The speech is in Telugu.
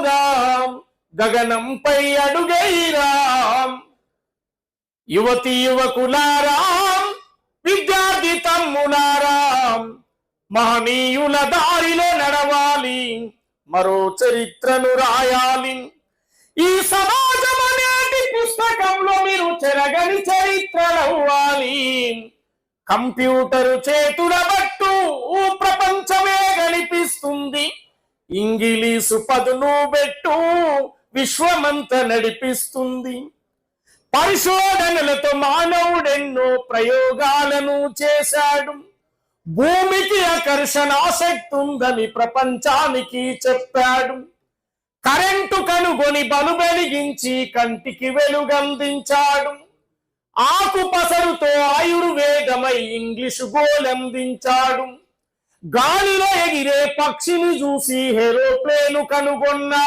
రామ్ గగనంపై అడుగైరాం. యువతి యువకులారాం విద్యార్థి తమ్ములారాం. మహనీయుల దారిలో నడవాలి మరో చరిత్రను రాయాలి. ఈ సమాజం అనేటి పుస్తకంలో మీరు చెరగని చరిత్రలవ్వాలి కంప్యూటరు చేతుల ఇంగిలీసు పదును పెట్టు విశ్వమంత నడిపిస్తుంది. పరిశోధనలతో మానవుడెన్నో ప్రయోగాలను చేశాడు. భూమికి ఆకర్షణ ఆసక్తి ఉందని ప్రపంచానికి చెప్పాడు. కరెంటు కనుగొని బలు వెలిగించి కంటికి వెలుగందించాడు. ఆకు పసరుతో ఆయుర్వేదమై ఇంగ్లీషు గోలందించాడు గాలిలో ఎగిరే పక్షిని చూసి హెరోప్లేను కనుగొన్నా.